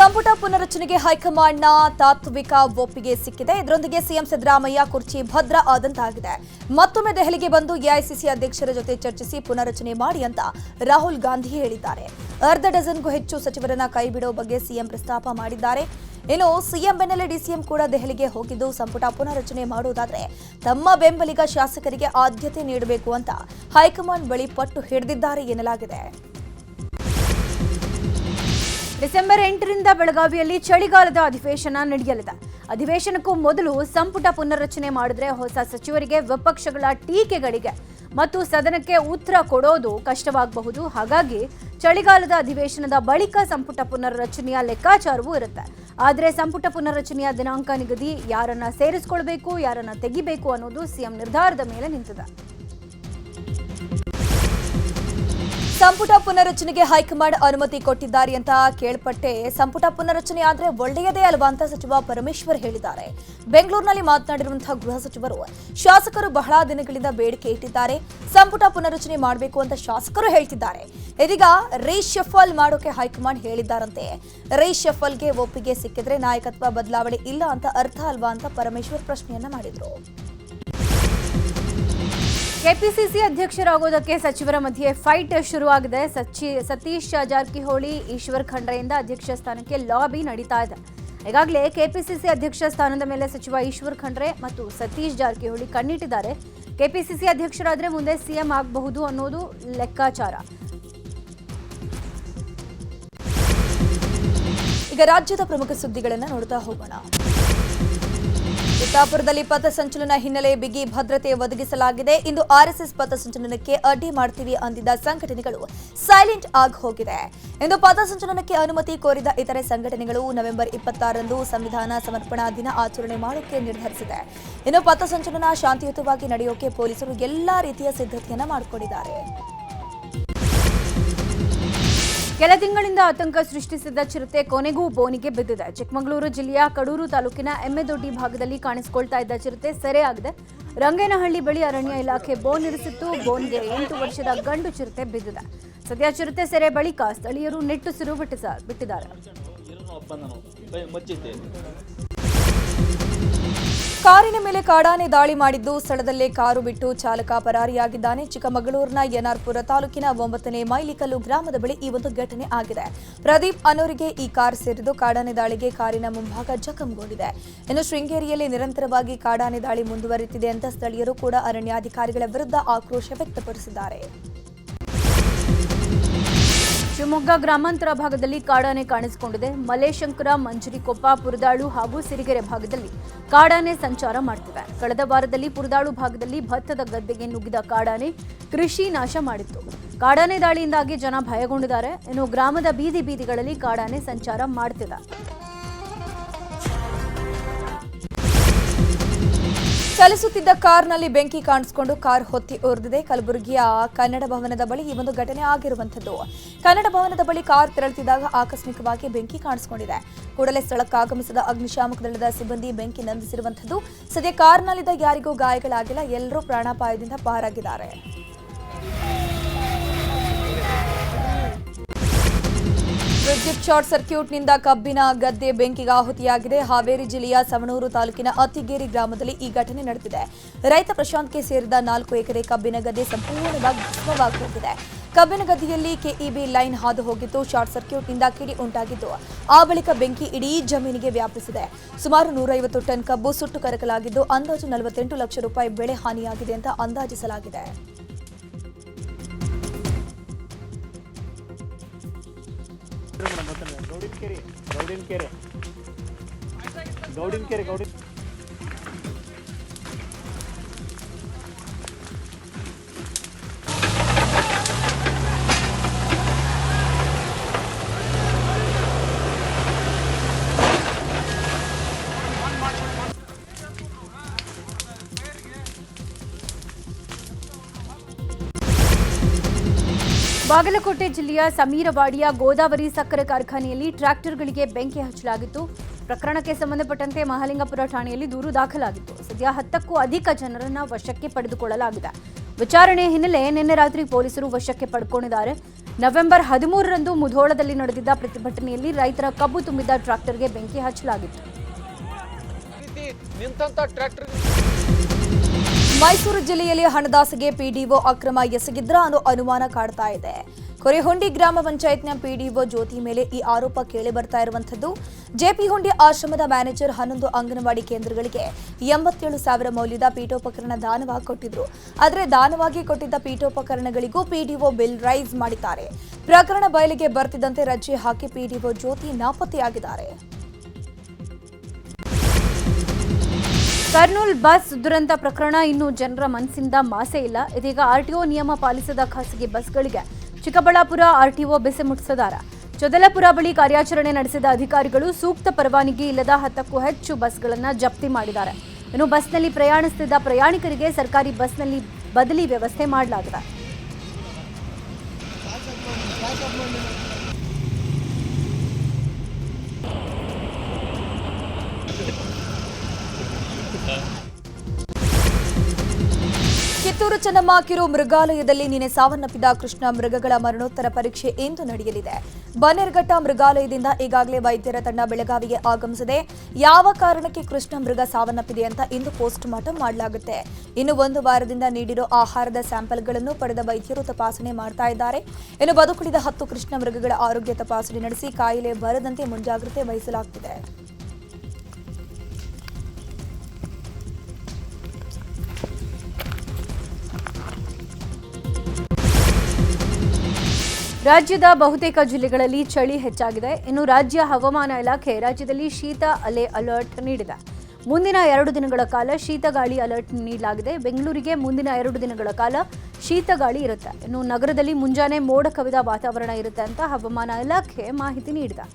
ಸಂಪುಟ ಪುನರಚನೆಗೆ ಹೈಕಮಾಂಡ್ನ ತಾತ್ವಿಕ ಒಪ್ಪಿಗೆ ಸಿಕ್ಕಿದೆ. ಇದರೊಂದಿಗೆ ಸಿಎಂ ಸಿದ್ದರಾಮಯ್ಯ, ಕುರ್ಚಿ ಭದ್ರ ಆದಂತಾಗಿದೆ. ಮತ್ತೊಮ್ಮೆ ದೆಹಲಿಗೆ ಬಂದು ಎಐಸಿಸಿ ಅಧ್ಯಕ್ಷರ ಜೊತೆ ಚರ್ಚಿಸಿ ಪುನರಚನೆ ಮಾಡಿ ಅಂತ ರಾಹುಲ್ ಗಾಂಧಿ ಹೇಳಿದ್ದಾರೆ. ಅರ್ಧ ಡಜನ್ಗೂ ಹೆಚ್ಚು ಸಚಿವರನ್ನ ಕೈಬಿಡೋ ಬಗ್ಗೆ ಸಿಎಂ ಪ್ರಸ್ತಾಪ ಮಾಡಿದ್ದಾರೆ. ಇನ್ನು ಸಿಎಂ ಬೆನ್ನಲ್ಲೇ ಡಿಸಿಎಂ ಕೂಡ ದೆಹಲಿಗೆ ಹೋಗಿದ್ದು, ಸಂಪುಟ ಪುನರಚನೆ ಮಾಡುವುದಾದ್ರೆ ತಮ್ಮ ಬೆಂಬಲಿಗ ಶಾಸಕರಿಗೆ ಆದ್ಯತೆ ನೀಡಬೇಕು ಅಂತ ಹೈಕಮಾಂಡ್ ಬಳಿ ಪಟ್ಟು ಹಿಡಿದಿದ್ದಾರೆ ಎನ್ನಲಾಗಿದೆ. ಡಿಸೆಂಬರ್ ಎಂಟರಿಂದ ಬೆಳಗಾವಿಯಲ್ಲಿ ಚಳಿಗಾಲದ ಅಧಿವೇಶನ ನಡೆಯಲಿದೆ. ಅಧಿವೇಶನಕ್ಕೂ ಮೊದಲು ಸಂಪುಟ ಪುನರ್ರಚನೆ ಮಾಡಿದ್ರೆ ಹೊಸ ಸಚಿವರಿಗೆ ವಿಪಕ್ಷಗಳ ಟೀಕೆಗಳಿಗೆ ಮತ್ತು ಸದನಕ್ಕೆ ಉತ್ತರ ಕೊಡೋದು ಕಷ್ಟವಾಗಬಹುದು. ಹಾಗಾಗಿ ಚಳಿಗಾಲದ ಅಧಿವೇಶನದ ಬಳಿಕ ಸಂಪುಟ ಪುನರ್ರಚನೆಯ ಲೆಕ್ಕಾಚಾರವೂ ಇರುತ್ತೆ. ಆದರೆ ಸಂಪುಟ ಪುನರ್ರಚನೆಯ ದಿನಾಂಕ ನಿಗದಿ ಯಾರನ್ನ ಸೇರಿಸಿಕೊಳ್ಬೇಕು, ಯಾರನ್ನ ತೆಗಿಬೇಕು ಅನ್ನೋದು ಸಿಎಂ ನಿರ್ಧಾರದ ಮೇಲೆ ನಿಂತಿದೆ. ಸಂಪುಟ ಪುನರಚನೆಗೆ ಹೈಕಮಾಂಡ್ ಅನುಮತಿ ಕೊಟ್ಟಿದ್ದಾರೆ ಅಂತ ಕೇಳ್ಪಟ್ಟೆ. ಸಂಪುಟ ಪುನರಚನೆ ಆದರೆ ಒಳ್ಳೆಯದೇ ಅಲ್ವಾ ಅಂತ ಸಚಿವ ಪರಮೇಶ್ವರ್ ಹೇಳಿದ್ದಾರೆ. ಬೆಂಗಳೂರಿನಲ್ಲಿ ಮಾತನಾಡಿರುವಂತಹ ಗೃಹ ಸಚಿವರು, ಶಾಸಕರು ಬಹಳ ದಿನಗಳಿಂದ ಬೇಡಿಕೆ ಇಟ್ಟಿದ್ದಾರೆ. ಸಂಪುಟ ಪುನರಚನೆ ಮಾಡಬೇಕು ಅಂತ ಶಾಸಕರು ಹೇಳ್ತಿದ್ದಾರೆ. ಇದೀಗ ರೀಶಫಲ್ ಮಾಡೋಕೆ ಹೈಕಮಾಂಡ್ ಹೇಳಿದ್ದಾರಂತೆ. ರೀಶಫಲ್ಗೆ ಒಪ್ಪಿಗೆ ಸಿಕ್ಕಿದ್ರೆ ನಾಯಕತ್ವ ಬದಲಾವಣೆ ಇಲ್ಲ ಅಂತ ಅರ್ಥ ಅಲ್ವಾ ಅಂತ ಪರಮೇಶ್ವರ್ ಪ್ರಶ್ನೆಯನ್ನ ಮಾಡಿದ್ರು. ಕೆಪಿಸಿಸಿ ಅಧ್ಯಕ್ಷರಾಗೋದಕ್ಕೆ ಸಚಿವರ ಮಧ್ಯೆ ಫೈಟ್ ಶುರುವಾಗಿದೆ. ಸಚಿ ಸತೀಶ್ ಜಾರಕಿಹೊಳಿ ಈಶ್ವರ್ ಖಂಡ್ರೆಯಿಂದ ಅಧ್ಯಕ್ಷ ಸ್ಥಾನಕ್ಕೆ ಲಾಬಿ ನಡೀತಾ ಇದೆ. ಈಗಾಗಲೇ ಕೆಪಿಸಿಸಿ ಅಧ್ಯಕ್ಷ ಸ್ಥಾನದ ಮೇಲೆ ಸಚಿವ ಈಶ್ವರ್ ಖಂಡ್ರೆ ಮತ್ತು ಸತೀಶ್ ಜಾರಕಿಹೊಳಿ ಕಣ್ಣಿಟ್ಟಿದ್ದಾರೆ. ಕೆಪಿಸಿಸಿ ಅಧ್ಯಕ್ಷರಾದರೆ ಮುಂದೆ ಸಿಎಂ ಆಗಬಹುದು ಅನ್ನೋದು ಲೆಕ್ಕಾಚಾರ. ಈಗ ರಾಜ್ಯದ ಪ್ರಮುಖ ಸುದ್ದಿಗಳನ್ನು ನೋಡ್ತಾ ಹೋಗೋಣ. ಚಿತ್ತಾಪುರದಲ್ಲಿ ಪಥಸಂಚಲನ ಹಿನ್ನೆಲೆ ಬಿಗಿ ಭದ್ರತೆ ಒದಗಿಸಲಾಗಿದೆ. ಇಂದು ಆರ್ಎಸ್ಎಸ್ ಪಥಸಂಚಲನಕ್ಕೆ ಅಡ್ಡಿ ಮಾಡ್ತೀವಿ ಅಂದಿದ್ದ ಸಂಘಟನೆಗಳು ಸೈಲೆಂಟ್ ಆಗಿ ಹೋಗಿದೆ. ಇಂದು ಪಥಸಂಚಲನಕ್ಕೆ ಅನುಮತಿ ಕೋರಿದ ಇತರೆ ಸಂಘಟನೆಗಳು ನವೆಂಬರ್ ಇಪ್ಪತ್ತಾರರಂದು ಸಂವಿಧಾನ ಸಮರ್ಪಣಾ ದಿನ ಆಚರಣೆ ಮಾಡೋಕೆ ನಿರ್ಧರಿಸಿದೆ. ಇನ್ನು ಪಥಸಂಚಲನ ಶಾಂತಿಯುತವಾಗಿ ನಡೆಯೋಕೆ ಪೊಲೀಸರು ಎಲ್ಲಾ ರೀತಿಯ ಸಿದ್ಧತೆಯನ್ನು ಮಾಡಿಕೊಂಡಿದ್ದಾರೆ. ಕೆಲ ತಿಂಗಳಿಂದ ಆತಂಕ ಸೃಷ್ಟಿಸಿದ್ದ ಚಿರತೆ ಕೊನೆಗೂ ಬೋನಿಗೆ ಬಿದ್ದಿದೆ. ಚಿಕ್ಕಮಗಳೂರು ಜಿಲ್ಲೆಯ ಕಡೂರು ತಾಲೂಕಿನ ಎಮ್ಮೆದೊಡ್ಡಿ ಭಾಗದಲ್ಲಿ ಕಾಣಿಸಿಕೊಳ್ತಾ ಇದ್ದ ಚಿರತೆ ಸೆರೆಯಾಗಿದೆ. ರಂಗೇನಹಳ್ಳಿ ಬಳಿ ಅರಣ್ಯ ಇಲಾಖೆ ಬೋನ್ ಇರಿಸಿತ್ತು. ಬೋನ್ಗೆ ಎಂಟು ವರ್ಷದ ಗಂಡು ಚಿರತೆ ಬಿದ್ದಿದೆ. ಸದ್ಯ ಚಿರತೆ ಸೆರೆ ಬಳಿಕ ಸ್ಥಳೀಯರು ನಿಟ್ಟುಸಿರು ಬಿಟ್ಟಿದ್ದಾರೆ. ಕಾರಿನ ಮೇಲೆ ಕಾಡಾನೆ ದಾಳಿ ಮಾಡಿದ್ದು ಸ್ಥಳದಲ್ಲೇ ಕಾರು ಬಿಟ್ಟು ಚಾಲಕ ಪರಾರಿಯಾಗಿದ್ದಾನೆ. ಚಿಕ್ಕಮಗಳೂರಿನ ಎನ್ಆರ್ಪುರ ತಾಲೂಕಿನ ಒಂಬತ್ತನೇ ಮೈಲಿಕಲ್ಲು ಗ್ರಾಮದ ಬಳಿ ಈ ಒಂದು ಘಟನೆ ಆಗಿದೆ. ಪ್ರದೀಪ್ ಅನೋರಿಗೆ ಈ ಕಾರ್ ಸೇರಿದ್ದು ಕಾಡಾನೆ ದಾಳಿಗೆ ಕಾರಿನ ಮುಂಭಾಗ ಜಖಂಗೊಂಡಿದೆ. ಇನ್ನು ಶೃಂಗೇರಿಯಲ್ಲಿ ನಿರಂತರವಾಗಿ ಕಾಡಾನೆ ದಾಳಿ ಮುಂದುವರೆತಿದೆ ಅಂತ ಸ್ಥಳೀಯರು ಕೂಡ ಅರಣ್ಯಾಧಿಕಾರಿಗಳ ವಿರುದ್ಧ ಆಕ್ರೋಶ ವ್ಯಕ್ತಪಡಿಸಿದ್ದಾರೆ. ಶಿವಮೊಗ್ಗ ಗ್ರಾಮಾಂತರ ಭಾಗದಲ್ಲಿ ಕಾಡಾನೆ ಕಾಣಿಸಿಕೊಂಡಿದೆ. ಮಲೇಶಂಕರ, ಮಂಜರಿಕೊಪ್ಪ, ಪುರದಾಳು ಹಾಗೂ ಸಿರಿಗೆರೆ ಭಾಗದಲ್ಲಿ ಕಾಡಾನೆ ಸಂಚಾರ ಮಾಡ್ತಿದೆ. ಕಳೆದ ವಾರದಲ್ಲಿ ಪುರದಾಳು ಭಾಗದಲ್ಲಿ ಭತ್ತದ ಗದ್ದೆಗೆ ನುಗ್ಗಿದ ಕಾಡಾನೆ ಕೃಷಿ ನಾಶ ಮಾಡಿತ್ತು. ಕಾಡಾನೆ ದಾಳಿಯಿಂದಾಗಿ ಜನ ಭಯಗೊಂಡಿದ್ದಾರೆ. ಇನ್ನು ಗ್ರಾಮದ ಬೀದಿ ಬೀದಿಗಳಲ್ಲಿ ಕಾಡಾನೆ ಸಂಚಾರ ಮಾಡ್ತಿದೆ. ಚಲಿಸುತ್ತಿದ್ದ ಕಾರ್ನಲ್ಲಿ ಬೆಂಕಿ ಕಾಣಿಸಿಕೊಂಡು ಕಾರ್ ಹೊತ್ತಿ ಉರಿದಿದೆ ಕಲಬುರಗಿಯ ಕನ್ನಡ ಭವನದ ಬಳಿ ಈ ಒಂದು ಘಟನೆ ಆಗಿರುವಂಥದ್ದು. ಕನ್ನಡ ಭವನದ ಬಳಿ ಕಾರ್ ತೆರಳುತ್ತಿದ್ದಾಗ ಆಕಸ್ಮಿಕವಾಗಿ ಬೆಂಕಿ ಕಾಣಿಸಿಕೊಂಡಿದೆ. ಕೂಡಲೇ ಸ್ಥಳಕ್ಕೆ ಆಗಮಿಸಿದ ಅಗ್ನಿಶಾಮಕ ದಳದ ಸಿಬ್ಬಂದಿ ಬೆಂಕಿ ನಂದಿಸಿರುವಂಥದ್ದು. ಸದ್ಯ ಕಾರ್ನಲ್ಲಿದ್ದ ಯಾರಿಗೂ ಗಾಯಗಳಾಗಿಲ್ಲ. ಎಲ್ಲರೂ ಪ್ರಾಣಾಪಾಯದಿಂದ ಪಾರಾಗಿದ್ದಾರೆ. ವಿದ್ಯುತ್ ಶಾರ್ಟ್ ಸರ್ಕ್ಯೂಟ್ನಿಂದ ಕಬ್ಬಿನ ಗದ್ದೆ ಬೆಂಕಿಗೆ ಆಹುತಿಯಾಗಿದೆ. ಹಾವೇರಿ ಜಿಲ್ಲೆಯ ಸವಣೂರು ತಾಲೂಕಿನ ಅತಿಗೇರಿ ಗ್ರಾಮದಲ್ಲಿ ಈ ಘಟನೆ ನಡೆದಿದೆ. ರೈತ ಪ್ರಶಾಂತ್ಗೆ ಸೇರಿದ ನಾಲ್ಕು ಎಕರೆ ಕಬ್ಬಿನ ಗದ್ದೆ ಸಂಪೂರ್ಣವಾಗಿ ಭಸ್ಮವಾಗಿ ಹೋಗಿದೆ ಕಬ್ಬಿನ ಗದ್ದೆಯಲ್ಲಿ ಕೆಇಬಿ ಲೈನ್ ಹಾದು ಹೋಗಿದ್ದು, ಶಾರ್ಟ್ ಸರ್ಕ್ಯೂಟ್ನಿಂದ ಕಿಡಿ ಉಂಟಾಗಿದ್ದು, ಆ ಬಳಿಕ ಬೆಂಕಿ ಇಡೀ ಜಮೀನಿಗೆ ವ್ಯಾಪಿಸಿದೆ. ಸುಮಾರು ನೂರೈವತ್ತು ಟನ್ ಕಬ್ಬು ಸುಟ್ಟು ಕರಕಲಾಗಿದ್ದು, ಅಂದಾಜು ನಲವತ್ತೆಂಟು ಲಕ್ಷ ರೂಪಾಯಿ ಬೆಳೆ ಹಾನಿಯಾಗಿದೆ ಅಂತ ಅಂದಾಜಿಸಲಾಗಿದೆ. ಗೌಡಿನಕೆರೆ ಗೌಡಿನ ಕೆರೆ. ಗೌಡಿನ ಬಾಗಲಕೋಟೆ ಜಿಲ್ಲೆಯ ಸಮೀರವಾಡಿಯ ಗೋದಾವರಿ ಸಕ್ಕರೆ ಕಾರ್ಖಾನೆಯಲ್ಲಿ ಟ್ರ್ಯಾಕ್ಟರ್ಗಳಿಗೆ ಬೆಂಕಿ ಹಚ್ಚಲಾಗಿತ್ತು. ಪ್ರಕರಣಕ್ಕೆ ಸಂಬಂಧಪಟ್ಟಂತೆ ಮಹಾಲಿಂಗಪುರ ಠಾಣೆಯಲ್ಲಿ ದೂರು ದಾಖಲಾಗಿತ್ತು. ಸದ್ಯ ಹತ್ತಕ್ಕೂ ಅಧಿಕ ಜನರನ್ನ ವಶಕ್ಕೆ ಪಡೆದುಕೊಳ್ಳಲಾಗಿದೆ. ವಿಚಾರಣೆ ಹಿನ್ನೆಲೆ ನಿನ್ನೆ ರಾತ್ರಿ ಪೊಲೀಸರು ವಶಕ್ಕೆ ಪಡ್ಕೊಂಡಿದ್ದಾರೆ. ನವೆಂಬರ್ ಹದಿಮೂರರಂದು ಮುಧೋಳದಲ್ಲಿ ನಡೆದಿದ್ದ ಪ್ರತಿಭಟನೆಯಲ್ಲಿ ರೈತರ ಕಬ್ಬು ತುಂಬಿದ್ದ ಟ್ರಾಕ್ಟರ್ಗೆ ಬೆಂಕಿ ಹಚ್ಚಲಾಗಿತ್ತು. ಮೈಸೂರು ಜಿಲ್ಲೆಯಲ್ಲಿ ಹಣದಾಸೆಗೆ ಪಿಡಿಒ ಅಕ್ರಮ ಎಸಗಿದ್ರ ಅನ್ನೋ ಅನುಮಾನ ಕಾಡ್ತಾ ಇದೆ. ಕೊರೆಹುಂಡಿ ಗ್ರಾಮ ಪಂಚಾಯತ್ನ ಪಿಡಿಒ ಜ್ಯೋತಿ ಮೇಲೆ ಈ ಆರೋಪ ಕೇಳಿ ಬರ್ತಾ ಇರುವಂತದ್ದು ಜೆಪಿ ಹುಂಡಿ ಆಶ್ರಮದ ಮ್ಯಾನೇಜರ್ ಹನ್ನೊಂದು ಅಂಗನವಾಡಿ ಕೇಂದ್ರಗಳಿಗೆ ಎಂಬತ್ತೇಳು ಸಾವಿರ ಮೌಲ್ಯದ ಪೀಠೋಪಕರಣ ದಾನವಾಗಿ ಕೊಟ್ಟಿದ್ರು. ಆದರೆ ದಾನವಾಗಿ ಕೊಟ್ಟಿದ್ದ ಪೀಠೋಪಕರಣಗಳಿಗೂ ಪಿಡಿಒ ಬಿಲ್ ರೈಸ್ ಮಾಡಿದ್ದಾರೆ. ಪ್ರಕರಣ ಬಯಲಿಗೆ ಬರ್ತಿದ್ದಂತೆ ರಜೆ ಹಾಕಿ ಪಿಡಿಒ ಜ್ಯೋತಿ ನಾಪತ್ತೆಯಾಗಿದ್ದಾರೆ. ಕರ್ನೂಲ್ ಬಸ್ ದುರಂತ ಪ್ರಕರಣ ಇನ್ನೂ ಜನರ ಮನಸ್ಸಿಂದ ಮಾಸೆ ಇಲ್ಲ. ಇದೀಗ ಆರ್ಟಿಒ ನಿಯಮ ಪಾಲಿಸದ ಖಾಸಗಿ ಬಸ್ಗಳಿಗೆ ಚಿಕ್ಕಬಳ್ಳಾಪುರ ಆರ್ಟಿಒ ಬೆಸೆ ಮುಟ್ಟಿಸದಾರ ಚೊದಲಪುರ ಬಳಿ ಕಾರ್ಯಾಚರಣೆ ನಡೆಸಿದ ಅಧಿಕಾರಿಗಳು ಸೂಕ್ತ ಪರವಾನಗಿ ಇಲ್ಲದ ಹತ್ತಕ್ಕೂ ಹೆಚ್ಚು ಬಸ್ಗಳನ್ನು ಜಪ್ತಿ ಮಾಡಿದ್ದಾರೆ. ಇನ್ನು ಬಸ್ನಲ್ಲಿ ಪ್ರಯಾಣಿಸುತ್ತಿದ್ದ ಪ್ರಯಾಣಿಕರಿಗೆ ಸರ್ಕಾರಿ ಬಸ್ನಲ್ಲಿ ಬದಲಿ ವ್ಯವಸ್ಥೆ ಮಾಡಲಾಗಿದೆ. ಕಿತ್ತೂರು ಚೆನ್ನಮ್ಮ ಕಿರು ಮೃಗಾಲಯದಲ್ಲಿ ನಿನ್ನೆ ಸಾವನ್ನಪ್ಪಿದ ಕೃಷ್ಣ ಮೃಗಗಳ ಮರಣೋತ್ತರ ಪರೀಕ್ಷೆ ಇಂದು ನಡೆಯಲಿದೆ. ಬನ್ನೇರ್ಘಟ್ಟ ಮೃಗಾಲಯದಿಂದ ಈಗಾಗಲೇ ವೈದ್ಯರ ತಂಡ ಬೆಳಗಾವಿಗೆ ಆಗಮಿಸಿದೆ. ಯಾವ ಕಾರಣಕ್ಕೆ ಕೃಷ್ಣ ಮೃಗ ಸಾವನ್ನಪ್ಪಿದೆ ಅಂತ ಇಂದು ಪೋಸ್ಟ್ ಮಾರ್ಟಂ ಮಾಡಲಾಗುತ್ತೆ. ಇನ್ನು ಒಂದು ವಾರದಿಂದ ನೀಡಿರೋ ಆಹಾರದ ಸ್ಯಾಂಪಲ್ಗಳನ್ನು ಪಡೆದ ವೈದ್ಯರು ತಪಾಸಣೆ ಮಾಡ್ತಾ ಇದ್ದಾರೆ. ಇನ್ನು ಬದುಕುಳಿದ ಹತ್ತು ಕೃಷ್ಣ ಮೃಗಗಳ ಆರೋಗ್ಯ ತಪಾಸಣೆ ನಡೆಸಿ ಕಾಯಿಲೆ ಬರದಂತೆ ಮುಂಜಾಗ್ರತೆ ವಹಿಸಲಾಗುತ್ತಿದೆ ರಾಜ್ಯದ ಬಹುತೇಕ ಜಿಲ್ಲೆಗಳಲ್ಲಿ ಚಳಿ ಹೆಚ್ಚಾಗಿದೆ. ಇನ್ನು ರಾಜ್ಯ ಹವಾಮಾನ ಇಲಾಖೆ ರಾಜ್ಯದಲ್ಲಿ ಶೀತ ಅಲೆ ಅಲರ್ಟ್ ನೀಡಿದೆ. ಮುಂದಿನ ಎರಡು ದಿನಗಳ ಕಾಲ ಶೀತ ಗಾಳಿ ಅಲರ್ಟ್ ನೀಡಲಾಗಿದೆ. ಬೆಂಗಳೂರಿಗೆ ಮುಂದಿನ ಎರಡು ದಿನಗಳ ಕಾಲ ಶೀತ ಗಾಳಿ ಇರುತ್ತೆ. ಇನ್ನು ನಗರದಲ್ಲಿ ಮುಂಜಾನೆ ಮೋಡ ಕವಿದ ವಾತಾವರಣ ಇರುತ್ತೆ ಅಂತ ಹವಾಮಾನ ಇಲಾಖೆ ಮಾಹಿತಿ ನೀಡಿದೆ.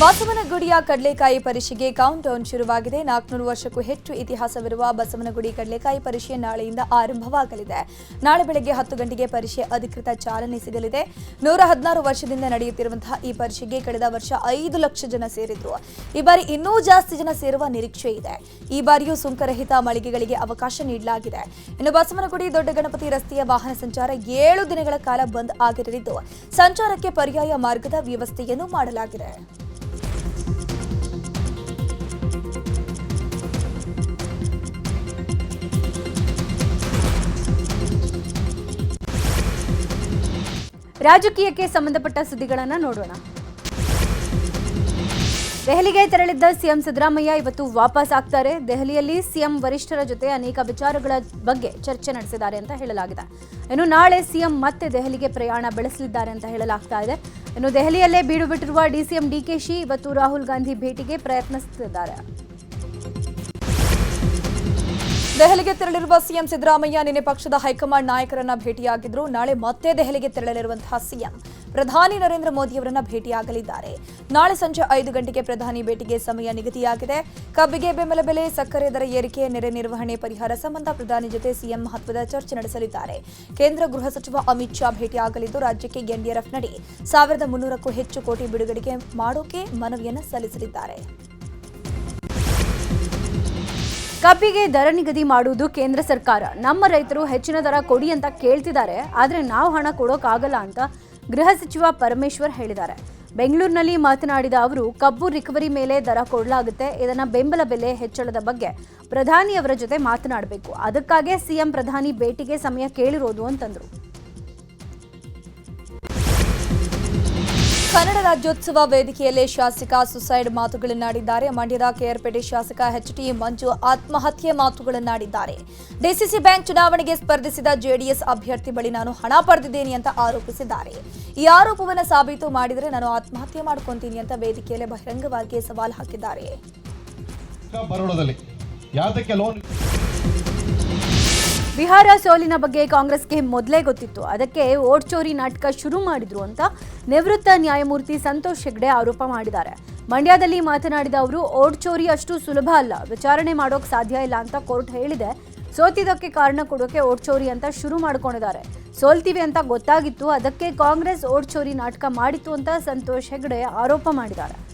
ಬಸವನಗುಡಿಯ ಕಡಲೆಕಾಯಿ ಪರಿಷೆಗೆ ಕೌಂಟ್ ಡೌನ್ ಶುರುವಾಗಿದೆ. ನಾಲ್ಕುನೂರು ವರ್ಷಕ್ಕೂ ಹೆಚ್ಚು ಇತಿಹಾಸವಿರುವ ಬಸವನಗುಡಿ ಕಡಲೆಕಾಯಿ ಪರಿಷೆ ನಾಳೆಯಿಂದ ಆರಂಭವಾಗಲಿದೆ. ನಾಳೆ ಬೆಳಗ್ಗೆ ಹತ್ತು ಗಂಟೆಗೆ ಪರಿಷೆ ಅಧಿಕೃತ ಚಾಲನೆ ಸಿಗಲಿದೆ. ನೂರ ಹದಿನಾರು ವರ್ಷದಿಂದ ನಡೆಯುತ್ತಿರುವಂತಹ ಈ ಪರಿಷೆಗೆ ಕಳೆದ ವರ್ಷ ಐದು ಲಕ್ಷ ಜನ ಸೇರಿದ್ರು. ಈ ಬಾರಿ ಇನ್ನೂ ಜಾಸ್ತಿ ಜನ ಸೇರುವ ನಿರೀಕ್ಷೆ ಇದೆ. ಈ ಬಾರಿಯೂ ಸುಂಕರಹಿತ ಮಳಿಗೆಗಳಿಗೆ ಅವಕಾಶ ನೀಡಲಾಗಿದೆ. ಇನ್ನು ಬಸವನಗುಡಿ ದೊಡ್ಡ ಗಣಪತಿ ರಸ್ತೆಯ ವಾಹನ ಸಂಚಾರ ಏಳು ದಿನಗಳ ಕಾಲ ಬಂದ್ ಆಗಿರಲಿದ್ದು, ಸಂಚಾರಕ್ಕೆ ಪರ್ಯಾಯ ಮಾರ್ಗದ ವ್ಯವಸ್ಥೆಯನ್ನು ಮಾಡಲಾಗಿದೆ. ರಾಜಕೀಯಕ್ಕೆ ಸಂಬಂಧಪಟ್ಟ ಸುದ್ದಿಗಳನ್ನು ನೋಡೋಣ. ದೆಹಲಿಗೆ ತೆರಳಿದ್ದ ಸಿಎಂ ಸಿದ್ದರಾಮಯ್ಯ ಇವತ್ತು ವಾಪಸ್ ಆಗ್ತಾರೆ. ದೆಹಲಿಯಲ್ಲಿ ಸಿಎಂ ವರಿಷ್ಠರ ಜೊತೆ ಅನೇಕ ವಿಚಾರಗಳ ಬಗ್ಗೆ ಚರ್ಚೆ ನಡೆಸಿದ್ದಾರೆ ಅಂತ ಹೇಳಲಾಗಿದೆ. ಇನ್ನು ನಾಳೆ ಸಿಎಂ ಮತ್ತೆ ದೆಹಲಿಗೆ ಪ್ರಯಾಣ ಬೆಳೆಸಲಿದ್ದಾರೆ ಅಂತ ಹೇಳಲಾಗ್ತಾ ಇದೆ. ಇನ್ನು ದೆಹಲಿಯಲ್ಲೇ ಬೀಡು ಬಿಟ್ಟಿರುವ ಡಿಸಿಎಂ ಡಿಕೆಶಿ ಇವತ್ತು ರಾಹುಲ್ ಗಾಂಧಿ ಭೇಟಿಗೆ ಪ್ರಯತ್ನಿಸುತ್ತಿದ್ದಾರೆ. ದೆಹಲಿಗೆ ತೆರಳಿರುವ ಸಿಎಂ ಸಿದ್ದರಾಮಯ್ಯ ನಿನ್ನೆ ಪಕ್ಷದ ಹೈಕಮಾಂಡ್ ನಾಯಕರನ್ನ ಭೇಟಿಯಾಗಿದ್ರು. ನಾಳೆ ಮತ್ತೆ ದೆಹಲಿಗೆ ತೆರಳಲಿರುವಂತಹ ಸಿಎಂ ಪ್ರಧಾನಿ ನರೇಂದ್ರ ಮೋದಿಯವರನ್ನ ಭೇಟಿಯಾಗಲಿದ್ದಾರೆ. ನಾಳೆ ಸಂಜೆ ಐದು ಗಂಟೆಗೆ ಪ್ರಧಾನಿ ಭೇಟಿಗೆ ಸಮಯ ನಿಗದಿಯಾಗಿದೆ. ಕಬ್ಬಿಗೆ ಬೆಂಬಲ ಬೆಲೆ, ಸಕ್ಕರೆ ದರ ಏರಿಕೆ, ನೆರೆ ನಿರ್ವಹಣೆ ಪರಿಹಾರ ಸಂಬಂಧ ಪ್ರಧಾನಿ ಜೊತೆ ಸಿಎಂ ಮಹತ್ವದ ಚರ್ಚೆ ನಡೆಸಲಿದ್ದಾರೆ. ಕೇಂದ್ರ ಗೃಹ ಸಚಿವ ಅಮಿತ್ ಶಾ ಭೇಟಿಯಾಗಲಿದ್ದು, ರಾಜ್ಯಕ್ಕೆ ಎನ್ಡಿಆರ್ಎಫ್ ನಡಿ ಸಾವಿರದ ಮುನ್ನೂರಕ್ಕೂ ಹೆಚ್ಚು ಕೋಟಿ ಬಿಡುಗಡೆಗೆ ಮಾಡೋಕೆ ಮನವಿಯನ್ನು ಸಲ್ಲಿಸಲಿದ್ದಾರೆ. ಕಬ್ಬಿಗೆ ದರ ನಿಗದಿ ಮಾಡುವುದು ಕೇಂದ್ರ ಸರ್ಕಾರ. ನಮ್ಮ ರೈತರು ಹೆಚ್ಚಿನ ದರ ಕೊಡಿ ಅಂತ ಕೇಳ್ತಿದ್ದಾರೆ. ಆದರೆ ನಾವು ಹಣ ಕೊಡೋಕ್ಕಾಗಲ್ಲ ಅಂತ ಗೃಹ ಸಚಿವ ಪರಮೇಶ್ವರ್ ಹೇಳಿದ್ದಾರೆ. ಬೆಂಗಳೂರಿನಲ್ಲಿ ಮಾತನಾಡಿದ ಅವರು, ಕಬ್ಬು ರಿಕವರಿ ಮೇಲೆ ದರ ಕೊಡಲಾಗುತ್ತೆ. ಇದನ್ನ ಬೆಂಬಲ ಬೆಲೆ ಹೆಚ್ಚಳದ ಬಗ್ಗೆ ಪ್ರಧಾನಿಯವರ ಜೊತೆ ಮಾತನಾಡಬೇಕು. ಅದಕ್ಕಾಗೇ ಸಿಎಂ ಪ್ರಧಾನಿ ಭೇಟಿಗೆ ಸಮಯ ಕೇಳಿರೋದು ಅಂತಂದ್ರು. ಕನ್ನಡ ರಾಜ್ಯೋತ್ಸವ ವೇದಿಕೆಯಲ್ಲೇ ಶಾಸಕ ಸುಸೈಡ್ ಮಾತುಗಳನ್ನಾಡಿದ್ದಾರೆ. ಮಂಡ್ಯದ ಕೆಆರ್ಪೇಟೆ ಶಾಸಕ ಎಚ್ ಟಿ ಮಂಜು ಆತ್ಮಹತ್ಯೆ ಮಾತುಗಳನ್ನಾಡಿದ್ದಾರೆ. ಡಿಸಿಸಿ ಬ್ಯಾಂಕ್ ಚುನಾವಣೆಗೆ ಸ್ಪರ್ಧಿಸಿದ ಜೆಡಿಎಸ್ ಅಭ್ಯರ್ಥಿ ಬಳಿ ನಾನು ಹಣ ಪಡೆದಿದ್ದೇನೆ ಅಂತ ಆರೋಪಿಸಿದ್ದಾರೆ. ಈ ಆರೋಪವನ್ನು ಸಾಬೀತು ಮಾಡಿದರೆ ನಾನು ಆತ್ಮಹತ್ಯೆ ಮಾಡ್ಕೊಂತೀನಿ ಅಂತ ವೇದಿಕೆಯಲ್ಲಿ ಬಹಿರಂಗವಾಗಿ ಸವಾಲು ಹಾಕಿದ್ದಾರೆ. ಬಿಹಾರ ಸೋಲಿನ ಬಗ್ಗೆ ಕಾಂಗ್ರೆಸ್ಗೆ ಮೊದಲೇ ಗೊತ್ತಿತ್ತು. ಅದಕ್ಕೆ ಓಟ್ ಚೋರಿ ನಾಟಕ ಶುರು ಮಾಡಿದ್ರು ಅಂತ ನಿವೃತ್ತ ನ್ಯಾಯಮೂರ್ತಿ ಸಂತೋಷ್ ಹೆಗ್ಡೆ ಆರೋಪ ಮಾಡಿದ್ದಾರೆ. ಮಂಡ್ಯದಲ್ಲಿ ಮಾತನಾಡಿದ ಅವರು, ಓಟ್ ಚೋರಿ ಅಷ್ಟು ಸುಲಭ ಅಲ್ಲ. ವಿಚಾರಣೆ ಮಾಡೋಕೆ ಸಾಧ್ಯ ಇಲ್ಲ ಅಂತ ಕೋರ್ಟ್ ಹೇಳಿದೆ. ಸೋತಿದ್ದಕ್ಕೆ ಕಾರಣ ಕೊಡೋಕೆ ಓಟ್ ಚೋರಿ ಅಂತ ಶುರು ಮಾಡ್ಕೊಂಡಿದ್ದಾರೆ. ಸೋಲ್ತೀವಿ ಅಂತ ಗೊತ್ತಾಗಿತ್ತು. ಅದಕ್ಕೆ ಕಾಂಗ್ರೆಸ್ ಓಟ್ ಚೋರಿ ನಾಟಕ ಮಾಡಿತ್ತು ಅಂತ ಸಂತೋಷ್ ಹೆಗ್ಡೆ ಆರೋಪ ಮಾಡಿದ್ದಾರೆ.